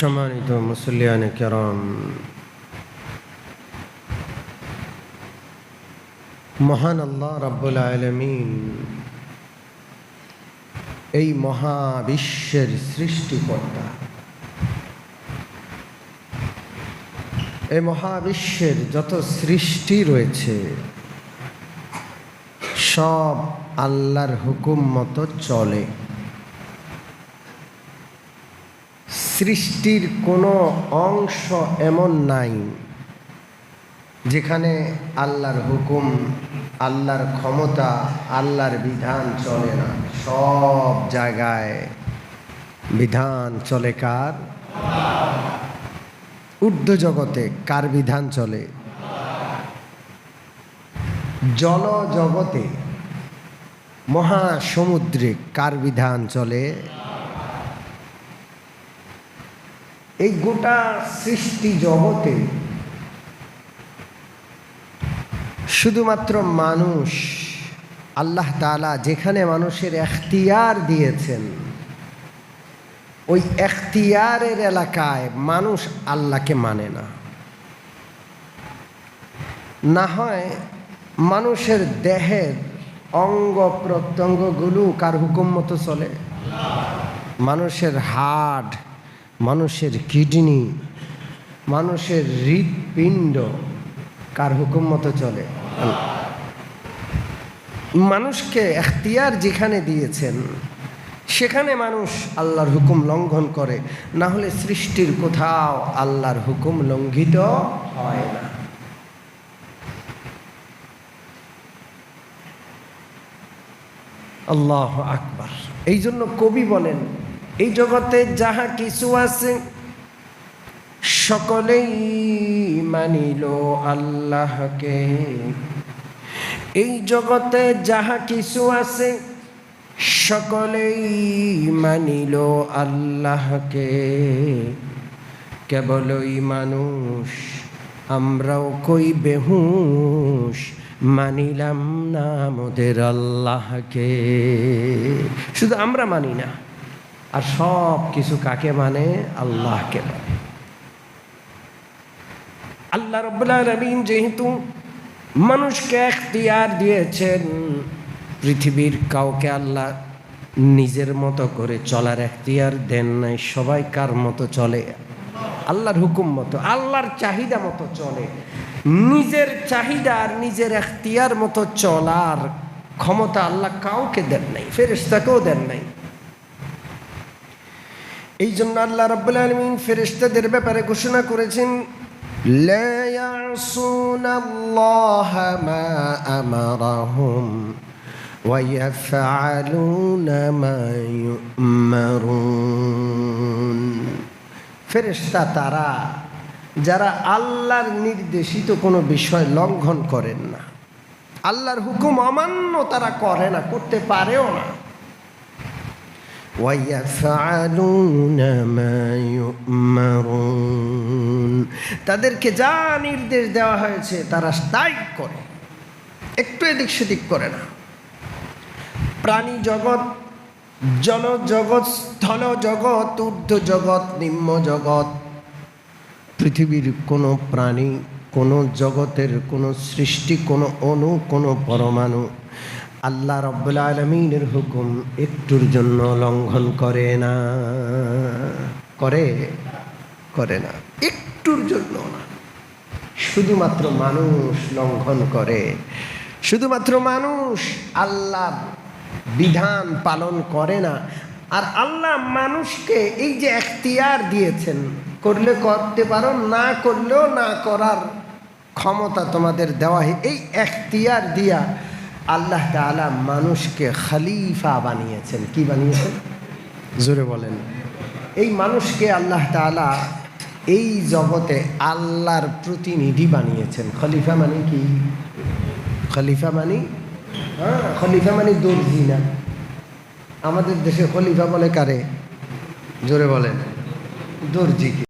সম্মানিত মুসলিয়ান কেরম, মহান আল্লাহ রাব্বুল আলমিন এই মহাবিশ্বের সৃষ্টিকর্তা। এই মহাবিশ্বের যত সৃষ্টি রয়েছে, সব আল্লাহর হুকুম মতো চলে। সৃষ্টির কোনো অংশ এমন নাই যেখানে আল্লাহর হুকুম, আল্লাহর ক্ষমতা, আল্লাহর বিধান চলে না। সব জায়গায় বিধান চলে কার? ঊর্ধ্ব জগতে কার বিধান চলে? জল জগতে মহাসমুদ্রে কার বিধান চলে? এই গোটা সৃষ্টি জগতে শুধুমাত্র মানুষ, আল্লাহ তালা যেখানে মানুষের এখতিয়ার দিয়েছেন, ওই এখতিয়ারের এলাকায় মানুষ আল্লাহকে মানে না। না হয় মানুষের দেহের অঙ্গ প্রত্যঙ্গগুলো কার হুকুম মতো চলে? মানুষের হাড় মানুষের কিডনি, মানুষের হৃৎপিণ্ড, কার হুকুম মতো চলে? মানুষকে এখতিয়ার যেখানে দিয়েছেন, সেখানে মানুষ আল্লাহর হুকুম লঙ্ঘন করে। না হলে সৃষ্টির কোথাও আল্লাহর হুকুম লঙ্ঘিত হয় না। আল্লাহ আকবার। এই জন্য কবি বলেন এই জগতে যাহা কিছু আছে, সকলেই মানিল আল্লাহকে। এই জগতে যাহা কিছু আছে, সকলেই মানিল আল্লাহকে। কেবলই মানুষ, আমরাও কই বেহুশ, মানিলাম না মোদের আল্লাহকে। শুধু আমরা মানি না। আর সব কিছু কাকে মানে? আল্লাহকে মানে। আল্লাহ রব্বুল্লাহ রবিন যেহেতু মানুষকে এখতিয়ার দিয়েছেন, পৃথিবীর কাউকে আল্লাহ নিজের মতো করে চলার এখতিয়ার দেন নাই, সবাই কার মতো চলে? আল্লাহর হুকুম মতো, আল্লাহর চাহিদা মতো চলে। নিজের চাহিদা আর নিজের এখতিয়ার মতো চলার ক্ষমতা আল্লাহ কাউকে দেন নাই ফেরেস্তাকেও দেন নাই। এই জন্য আল্লাহ রাব্বুল আলমিন ফেরেস্তাদের ব্যাপারে ঘোষণা করেছেন لا يعصون الله ما أمرهم ويفعلون ما يؤمرون ফেরেশতা তারা যারা আল্লাহর নির্দেশিত কোনো বিষয় লঙ্ঘন করেন না আল্লাহর হুকুম অমান্য তারা করে না করতে পারেও না ويفعلون ما يؤمرون তাদেরকে যা নির্দেশ দেওয়া হয়েছে তারা তাই করে। একটু এদিক সেদিক করে না। প্রাণী জগৎ জল জগৎ স্থল জগৎ ঊর্ধ্ব জগৎ নিম্ন জগৎ পৃথিবীর কোনো প্রাণী, কোনো জগতের কোনো সৃষ্টি, কোনো অণু, কোনো পরমাণু আল্লাহ রব্বুল আলমিনের হুকুম একটুর জন্য লঙ্ঘন করে না। করে করে না। একটুর জন্য না। শুধুমাত্র মানুষ লঙ্ঘন করে। শুধুমাত্র মানুষ আল্লাহ বিধান পালন করে না। আর আল্লাহ মানুষকে এই যে এখতিয়ার দিয়েছেন, করলে করতে পারো, না করলেও না করার ক্ষমতা তোমাদের দেওয়া এই এখতিয়ার দিয়া আল্লাহ তালা মানুষকে খালিফা বানিয়েছেন। কি বানিয়েছেন? জোরে বলেন। এই মানুষকে আল্লাহ তালা এই জগতে আল্লাহর প্রতিনিধি বানিয়েছেন। খলিফা মানে কি? খলিফা মানে? হ্যাঁ খলিফা মানে দর্জি না। আমাদের দেশে খলিফা বলে কারে? জোরে বলেন। দর্জিকে